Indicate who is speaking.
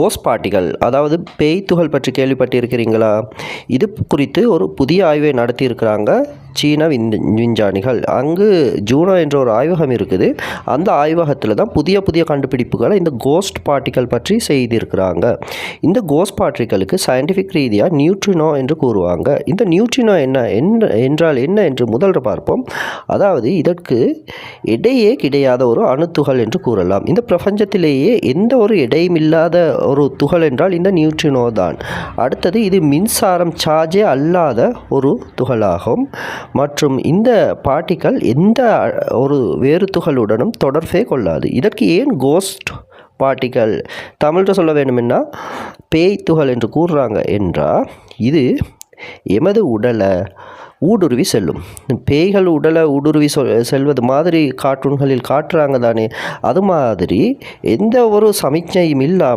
Speaker 1: Hose பார்ட்டிகள் அதாவது பேய் துகள் பற்றி கேள்விப்பட்டிருக்கிறீங்களா? இது குறித்து ஒரு புதிய ஆய்வை நடத்தியிருக்கிறாங்க. சீன விண் விஞ்ஞானிகள். அங்கு ஜூனோ என்ற ஒரு ஆய்வகம் இருக்குது. அந்த ஆய்வகத்தில் தான் புதிய புதிய கண்டுபிடிப்புகளை இந்த கோஸ்ட் பார்ட்டிகள் பற்றி செய்திருக்கிறாங்க. இந்த கோஸ்ட் பார்ட்டிகளுக்கு சயின்டிஃபிக் ரீதியாக நியூட்ரினோ என்று கூறுவாங்க. இந்த நியூட்ரினோ என்ன என்ன என்றால் என்ன என்று முதல் பார்ப்போம். அதாவது இதற்கு இடையே கிடையாத ஒரு அணுத்துகள் என்று கூறலாம். இந்த பிரபஞ்சத்திலேயே எந்த ஒரு இடையும் இல்லாத ஒரு துகள் என்றால் இந்த நியூட்ரினோ தான். அடுத்தது இது மின்சாரம் சார்ஜே அல்லாத ஒரு துகளாகும். மற்றும் இந்த பார்ட்டிக்கல் எந்த ஒரு வேறு துகளுடனும் தொடர்பே கொள்ளாது. இதற்கு ஏன் கோஸ்ட் பார்ட்டிகள் தமிழில் சொல்ல வேண்டுமென்னா பேய் துகள் என்று கூறுறாங்க என்றால் இது எமது உடலை ஊடுருவி செல்லும். பேய்கள் உடலை ஊடுருவி செல்வது மாதிரி கார்ட்டூன்களில் காட்டுறாங்க தானே. அது மாதிரி எந்த ஒரு சமிக்ஞையும் இல்லாமல்